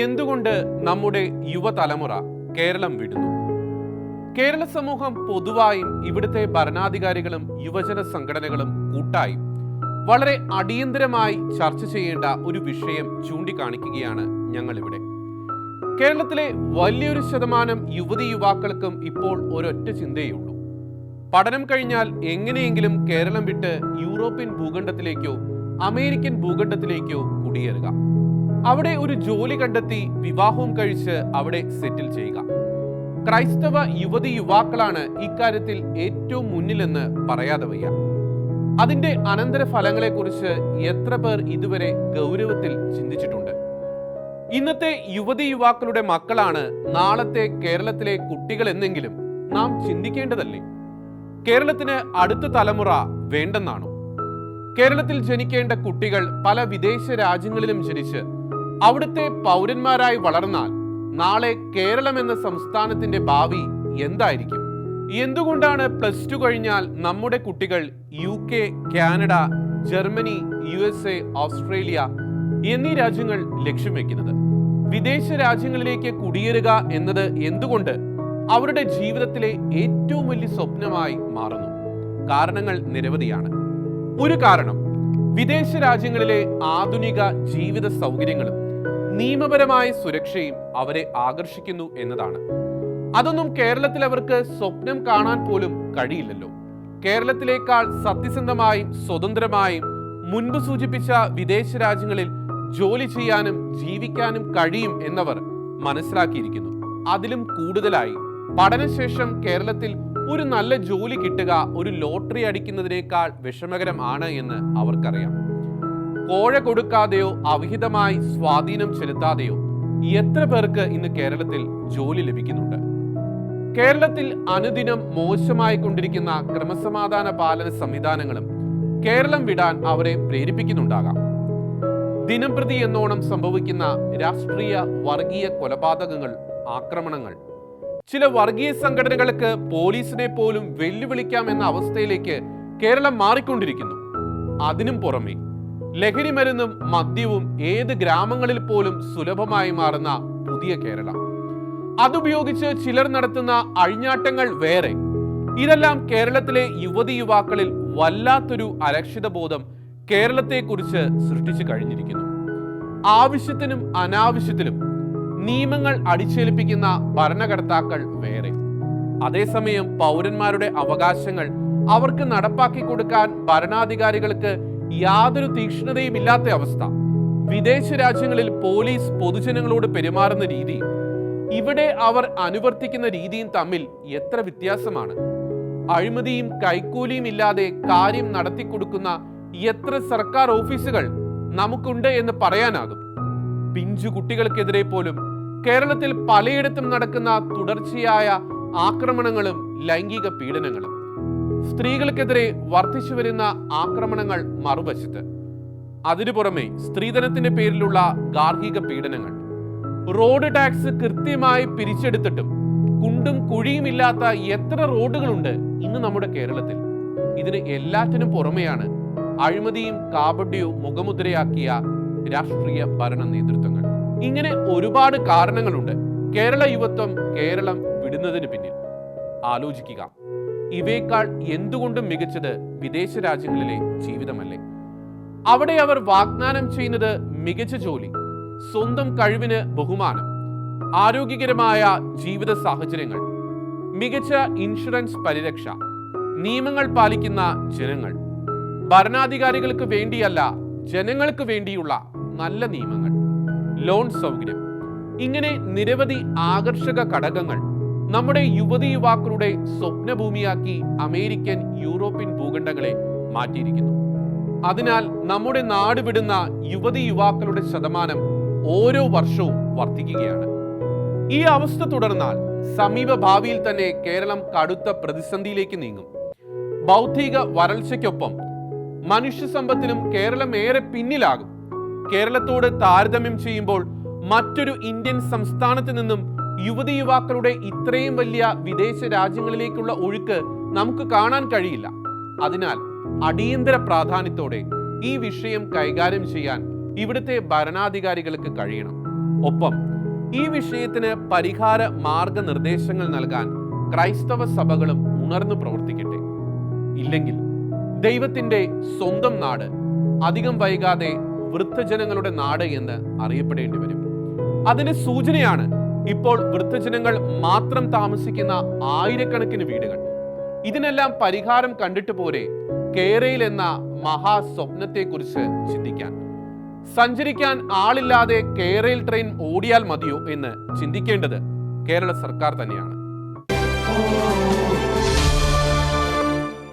എന്തുകൊണ്ട് നമ്മുടെ യുവതലമുറ കേരളം വിടുന്നു? കേരള സമൂഹം പൊതുവായും ഇവിടുത്തെ ഭരണാധികാരികളും യുവജന സംഘടനകളും കൂട്ടായും വളരെ അടിയന്തരമായി ചർച്ച ചെയ്യേണ്ട ഒരു വിഷയം ചൂണ്ടിക്കാണിക്കുകയാണ് ഞങ്ങളിവിടെ. കേരളത്തിലെ വലിയൊരു ശതമാനം യുവതി യുവാക്കൾക്കും ഇപ്പോൾ ഒരൊറ്റ ചിന്തയുള്ളൂ പഠനം കഴിഞ്ഞാൽ എങ്ങനെയെങ്കിലും കേരളം വിട്ട് യൂറോപ്യൻ ഭൂഖണ്ഡത്തിലേക്കോ അമേരിക്കൻ ഭൂഖണ്ഡത്തിലേക്കോ കുടിയേറുക. അവിടെ ഒരു ജോലി കണ്ടെത്തി വിവാഹവും കഴിച്ച് അവിടെ സെറ്റിൽ ചെയ്യുക. ക്രൈസ്തവ യുവതി യുവാക്കളാണ് ഇക്കാര്യത്തിൽ ഏറ്റവും മുന്നിലെന്ന് പറയാതെ വയ്യ. അതിന്റെ അനന്തരഫലങ്ങളെക്കുറിച്ച് എത്ര പേർ ഇതുവരെ ഗൗരവത്തിൽ ചിന്തിച്ചിട്ടുണ്ട്? ഇന്നത്തെ യുവതി യുവാക്കളുടെ മക്കളാണ് നാളത്തെ കേരളത്തിലെ കുട്ടികൾ എന്നെങ്കിലും നാം ചിന്തിക്കേണ്ടതല്ലേ? കേരളത്തിന് അടുത്ത തലമുറ വേണ്ടെന്നാണോ? കേരളത്തിൽ ജനിക്കേണ്ട കുട്ടികൾ പല വിദേശ രാജ്യങ്ങളിലും ജനിച്ച് അവിടുത്തെ പൗരന്മാരായി വളർന്നാൽ നാളെ കേരളം എന്ന സംസ്ഥാനത്തിന്റെ ഭാവി എന്തായിരിക്കും? എന്തുകൊണ്ടാണ് പ്ലസ് ടു കഴിഞ്ഞാൽ നമ്മുടെ കുട്ടികൾ U K Canada Germany U S A Australia എന്നീ രാജ്യങ്ങൾ ലക്ഷ്യം വെക്കുന്നത്? വിദേശ രാജ്യങ്ങളിലേക്ക് കുടിയേറുക എന്നത് എന്തുകൊണ്ട് അവരുടെ ജീവിതത്തിലെ ഏറ്റവും വലിയ സ്വപ്നമായി മാറുന്നു? കാരണങ്ങൾ നിരവധിയാണ്. ഒരു കാരണം വിദേശ രാജ്യങ്ങളിലെ ആധുനിക ജീവിത സൗകര്യങ്ങളും നിയമപരമായ സുരക്ഷയും അവരെ ആകർഷിക്കുന്നു എന്നതാണ്. അതൊന്നും കേരളത്തിൽ അവർക്ക് സ്വപ്നം കാണാൻ പോലും കഴിയില്ലല്ലോ. കേരളത്തിലേക്കാൾ സത്യസന്ധമായും സ്വതന്ത്രമായും മുൻപ് സൂചിപ്പിച്ച വിദേശ രാജ്യങ്ങളിൽ ജോലി ചെയ്യാനും ജീവിക്കാനും കഴിയും എന്നവർ മനസ്സിലാക്കിയിരിക്കുന്നു. അതിലും കൂടുതലായി പഠനശേഷം കേരളത്തിൽ ഒരു നല്ല ജോലി കിട്ടുക ഒരു ലോട്ടറി അടിക്കുന്നതിനേക്കാൾ വിഷമകരമാണ് എന്ന് അവർക്കറിയാം. കോഴ കൊടുക്കാതെയോ അവിഹിതമായി സ്വാധീനം ചെലുത്താതെയോ എത്ര പേർക്ക് ഇന്ന് കേരളത്തിൽ ജോലി ലഭിക്കുന്നുണ്ട്? കേരളത്തിൽ അനുദിനം മോശമായി കൊണ്ടിരിക്കുന്ന ക്രമസമാധാന പാലന സംവിധാനങ്ങളും കേരളം വിടാൻ അവരെ പ്രേരിപ്പിക്കുന്നുണ്ടാകാം. ദിനംപ്രതി എന്നോണം സംഭവിക്കുന്ന രാഷ്ട്രീയ വർഗീയ കൊലപാതകങ്ങൾ ആക്രമണങ്ങൾ. ചില വർഗീയ സംഘടനകൾക്ക് പോലീസിനെ പോലും വെല്ലുവിളിക്കാം എന്ന അവസ്ഥയിലേക്ക് കേരളം മാറിക്കൊണ്ടിരിക്കുന്നു. അതിനും പുറമെ ലഹരി മരുന്നും മദ്യവും ഏത് ഗ്രാമങ്ങളിൽ പോലും സുലഭമായി മാറുന്ന പുതിയ കേരളം. അതുപയോഗിച്ച് ചിലർ നടത്തുന്ന അഴിഞ്ഞാട്ടങ്ങൾ വേറെ. ഇതെല്ലാം കേരളത്തിലെ യുവതി യുവാക്കളിൽ വല്ലാത്തൊരു അരക്ഷിതബോധം കേരളത്തെക്കുറിച്ച് സൃഷ്ടിച്ചു കഴിഞ്ഞിരിക്കുന്നു. ആവശ്യത്തിനും അനാവശ്യത്തിനും നിയമങ്ങൾ അടിച്ചേൽപ്പിക്കുന്ന ഭരണകർത്താക്കൾ വേറെ. അതേസമയം പൗരന്മാരുടെ അവകാശങ്ങൾ അവർക്ക് നടപ്പാക്കി കൊടുക്കാൻ ഭരണാധികാരികൾക്ക് യാതൊരു തീക്ഷ്ണതയും ഇല്ലാത്ത അവസ്ഥ. വിദേശ രാജ്യങ്ങളിൽ പോലീസ് പൊതുജനങ്ങളോട് പെരുമാറുന്ന രീതി ഇവിടെ അവർ അനുവർത്തിക്കുന്ന രീതിയും തമ്മിൽ എത്ര വ്യത്യാസമാണ്? അഴിമതിയും കൈക്കൂലിയും ഇല്ലാതെ കാര്യം നടത്തിക്കൊടുക്കുന്ന എത്ര സർക്കാർ ഓഫീസുകൾ നമുക്കുണ്ട് എന്ന് പറയാനാകും. പിഞ്ചു കുട്ടികൾക്കെതിരെ പോലും കേരളത്തിൽ പലയിടത്തും നടക്കുന്ന തുടർച്ചയായ ആക്രമണങ്ങളും ലൈംഗിക പീഡനങ്ങളും. സ്ത്രീകൾക്കെതിരെ വർദ്ധിച്ചു വരുന്ന ആക്രമണങ്ങൾ മറുവശത്ത്. അതിനു പുറമെ സ്ത്രീധനത്തിന്റെ പേരിലുള്ള ഗാർഹിക പീഡനങ്ങൾ. റോഡ് ടാക്സ് കൃത്യമായി പിരിച്ചെടുത്തിട്ടും കുണ്ടും കുഴിയും ഇല്ലാത്ത എത്ര റോഡുകളുണ്ട് ഇന്ന് നമ്മുടെ കേരളത്തിൽ. ഇതിന് എല്ലാറ്റിനും പുറമെയാണ് അഴിമതിയും കാപട്യവും മുഖമുദ്രയാക്കിയ രാഷ്ട്രീയ ഭരണ നേതൃത്വങ്ങൾ. ഇങ്ങനെ ഒരുപാട് കാരണങ്ങളുണ്ട്. കേരള യുവത്വം കേരളം വിടുന്നതിന് പിന്നിൽ. ആലോചിക്കുക. ഇവയേക്കാൾ എന്തുകൊണ്ടും മികച്ചത് വിദേശ രാജ്യങ്ങളിലെ ജീവിതമല്ലേ? അവിടെ അവർ വാഗ്ദാനം ചെയ്യുന്നത് മികച്ച ജോലി സ്വന്തം കഴിവിന് ബഹുമാനം ആരോഗ്യകരമായ ജീവിത സാഹചര്യങ്ങൾ മികച്ച ഇൻഷുറൻസ് പരിരക്ഷ നിയമങ്ങൾ പാലിക്കുന്ന ജനങ്ങൾ. ഭരണാധികാരികൾക്ക് വേണ്ടിയല്ല ജനങ്ങൾക്ക് വേണ്ടിയുള്ള നല്ല നിയമങ്ങൾ ലോൺ സൗകര്യം. ഇങ്ങനെ നിരവധി ആകർഷക ഘടകങ്ങൾ നമ്മുടെ യുവതി യുവാക്കളുടെ സ്വപ്നഭൂമിയാക്കി അമേരിക്കൻ യൂറോപ്യൻ ഭൂഖണ്ഡങ്ങളെ മാറ്റിയിരിക്കുന്നു. അതിനാൽ നമ്മുടെ നാട് വിടുന്ന യുവതി യുവാക്കളുടെ ശതമാനം ഓരോ വർഷവും വർദ്ധിക്കുകയാണ്. ഈ അവസ്ഥ തുടർന്നാൽ സമീപ ഭാവിയിൽ തന്നെ കേരളം കടുത്ത പ്രതിസന്ധിയിലേക്ക് നീങ്ങും. ബൗദ്ധിക വരൾച്ചയ്ക്കൊപ്പം മനുഷ്യ സമ്പത്തിനും കേരളം ഏറെ പിന്നിലാകും. കേരളത്തോട് താരതമ്യം ചെയ്യുമ്പോൾ മറ്റൊരു ഇന്ത്യൻ സംസ്ഥാനത്ത് നിന്നും യുവതി യുവാക്കളുടെ ഇത്രയും വലിയ വിദേശ രാജ്യങ്ങളിലേക്കുള്ള ഒഴുക്ക് നമുക്ക് കാണാൻ കഴിയില്ല. അതിനാൽ അടിയന്തര പ്രാധാന്യത്തോടെ ഈ വിഷയം കൈകാര്യം ചെയ്യാൻ ഇവിടുത്തെ ഭരണാധികാരികൾക്ക് കഴിയണം. ഒപ്പം ഈ വിഷയത്തിന് പരിഹാര മാർഗനിർദ്ദേശങ്ങൾ നൽകാൻ ക്രൈസ്തവ സഭകളും ഉണർന്നു പ്രവർത്തിക്കട്ടെ. ഇല്ലെങ്കിൽ ദൈവത്തിന്റെ സ്വന്തം നാട് അധികം വൈകാതെ വൃദ്ധജനങ്ങളുടെ നാട് എന്ന് അറിയപ്പെടേണ്ടി വരും. അതിന് സൂചനയാണ് ഇപ്പോൾ വൃദ്ധജനങ്ങൾ മാത്രം താമസിക്കുന്ന ആയിരക്കണക്കിന് വീടുകൾ. ഇതിനെല്ലാം പരിഹാരം കണ്ടിട്ട് പോരെ കേരയിൽ എന്ന മഹാസ്വപ്നത്തെക്കുറിച്ച് ചിന്തിക്കാൻ. സഞ്ചരിക്കാൻ ആളില്ലാതെ കേരയിൽ ട്രെയിൻ ഓടിയാൽ മതിയോ എന്ന് ചിന്തിക്കേണ്ടത് കേരള സർക്കാർ തന്നെയാണ്.